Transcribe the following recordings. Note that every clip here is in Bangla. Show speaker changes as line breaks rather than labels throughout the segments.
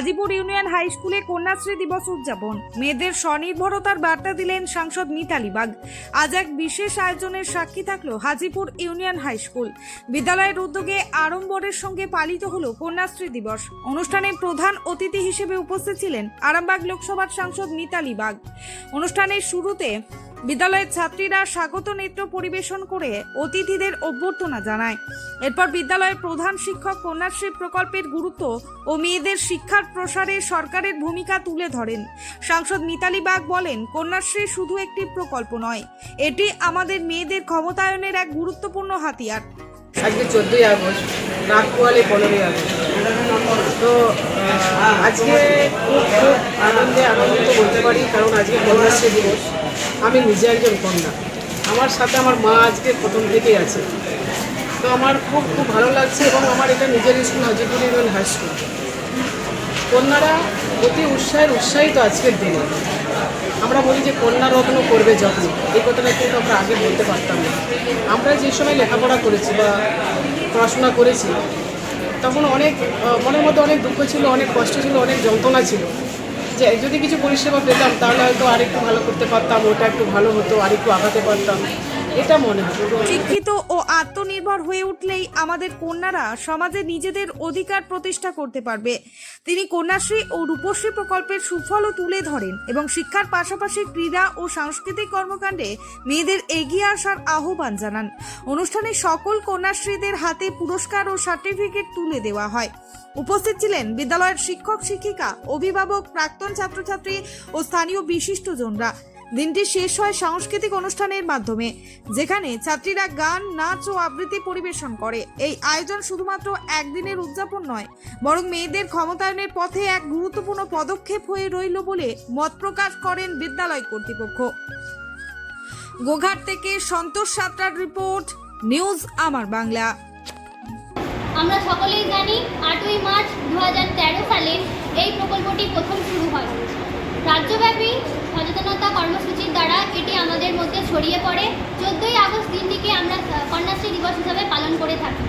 হাজিপুর ইউনিয়ন হাই স্কুলে কন্যাশ্রী দিবস উদযাপন। মেয়েদের স্বনির্ভরতার বার্তা দিলেন সাংসদ মিতালি বাগ। আজ এক বিশেষ আয়োজনের সাক্ষী থাকল হাজিপুর ইউনিয়ন হাই স্কুল। বিদ্যালয়ের উদ্যোগে আড়ম্বরের সঙ্গে পালিত হলো কন্যাশ্রী দিবস। অনুষ্ঠানে প্রধান অতিথি হিসেবে উপস্থিত ছিলেন আরামবাগ লোকসভার সাংসদ মিতালি বাগ। অনুষ্ঠানের শুরুতে বিদ্যালয়ের ছাত্রীরা স্বাগত নৃত্য পরিবেশন করে অতিথিদের অভ্যর্থনা জানায়। এরপর বিদ্যালয়ের প্রধান শিক্ষক কন্যাশ্রী প্রকল্পের গুরুত্ব ও মেয়েদের শিক্ষার প্রসারে সরকারের ভূমিকা তুলে ধরেন। সাংসদ মিতালি বাগ বলেন, কন্যাশ্রী শুধু একটি প্রকল্প নয়, এটি আমাদের মেয়েদের ক্ষমতায়নের এক গুরুত্বপূর্ণ হাতিয়ার।
আজকে চোদ্দোই আগস্ট রাত পনেরোই আগস্ট। তো আজকে খুব খুব আনন্দে, আনন্দিত বলতে পারি, কারণ আজকে কন্যাশ্রী দিবস। আমি নিজে একজন কন্যা। আমার সাথে আমার মা আজকে প্রথম থেকেই আছে। তো আমার খুব খুব ভালো লাগছে এবং আমার এটা নিজের school Hajipur union high school. কন্যারা অতি উৎসাহের উৎসাহিত আজকের দিনে। আমরা বলি যে কন্যা রত্ন করবে যত্ন। এই কথাটা কিন্তু আমরা আগে বলতে পারতাম না। আমরা যে সময় লেখাপড়া করেছি বা পড়াশোনা করেছি, তখন অনেক মনের মধ্যে অনেক দুঃখ ছিল, অনেক কষ্ট ছিল, অনেক যন্ত্রণা ছিল। যে যদি কিছু পরিষেবা পেতাম, তাহলে হয়তো আরেকটু ভালো করতে পারতাম, ওটা একটু ভালো হতো, আরেকটু আগাতে পারতাম। এটা মনে হয়।
শিক্ষিত ও আত্মনির্ভর হয়ে উঠলেই আমাদের কন্যারা সমাজে নিজেদের অধিকার প্রতিষ্ঠা করতে পারবে। তিনি কন্যাশ্রী ও রূপশ্রী প্রকল্পের সুফলও তুলে ধরেন এবং শিক্ষার পাশাপাশি ক্রীড়া ও সাংস্কৃতিক কর্মকাণ্ডে মেয়েদের এগিয়ে আসার আহ্বান জানান। অনুষ্ঠানে সকল কন্যাশ্রীদের হাতে পুরস্কার ও সার্টিফিকেট তুলে দেওয়া হয়। উপস্থিত ছিলেন বিদ্যালয়ের শিক্ষক, শিক্ষিকা, অভিভাবক, প্রাক্তন ছাত্রছাত্রী ও স্থানীয় বিশিষ্টজনরা। দিনটি শেষ হয় সাংস্কৃতিক অনুষ্ঠানের মাধ্যমে, যেখানে ছাত্রীরা গান, নাচ ও আবৃত্তি পরিবেশন করে। এই আয়োজন শুধুমাত্র একদিনের উদযাপন নয়, বরং মেয়েদের ক্ষমতায়নের পথে এক গুরুত্বপূর্ণ পদক্ষেপ হয়ে রইল বলে মত প্রকাশ করেন বিদ্যালয় কর্তৃপক্ষ। গোঘাট থেকে সন্তোষ সাতটার রিপোর্ট, নিউজ আমার বাংলা।
আমরা সকলেই জানি আটই মার্চ দু সালে এই প্রকল্পটি প্রথম শুরু হয়। রাজ্যব্যাপী সচেতনতা কর্মসূচির দ্বারা এটি আমাদের মধ্যে ছড়িয়ে পড়ে। চোদ্দোই আগস্ট দিনটিকে আমরা কন্যাশ্রী দিবস হিসাবে পালন করে থাকি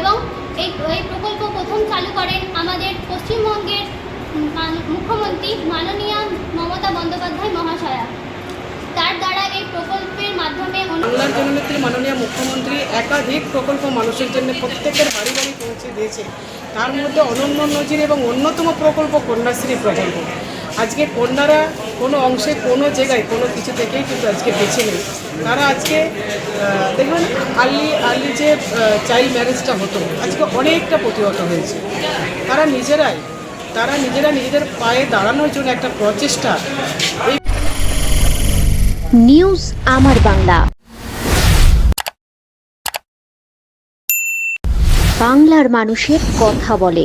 এবং এই এই প্রকল্প প্রথম চালু করেন আমাদের পশ্চিমবঙ্গের মুখ্যমন্ত্রী মাননীয়া মমতা বন্দ্যোপাধ্যায় মহাশয়া। তার দ্বারা এই প্রকল্পের মাধ্যমে
বাংলার জননেত্রী মাননীয় মুখ্যমন্ত্রী একাধিক প্রকল্প মানুষের জন্য প্রত্যেকের বাড়ি বাড়ি পৌঁছে দিয়েছে। তার মধ্যে অনন্য নজির এবং অন্যতম প্রকল্প কন্যাশ্রী প্রকল্প। আজকে কন্যারা কোনো অংশে, কোনো জায়গায়, কোনো কিছু থেকেই কিন্তু আজকে বেছে নেই। তারা আজকে দেখুন, আর্লি আর্লি যে চাইল্ড ম্যারেজটা হতো, আজকে অনেকটা প্রতিহত হয়েছে। তারা নিজেরাই, তারা নিজেরা নিজেদের পায়ে দাঁড়ানোর জন্য একটা প্রচেষ্টা।
নিউজ আমার বাংলা। বাংলার মানুষের কথা বলে।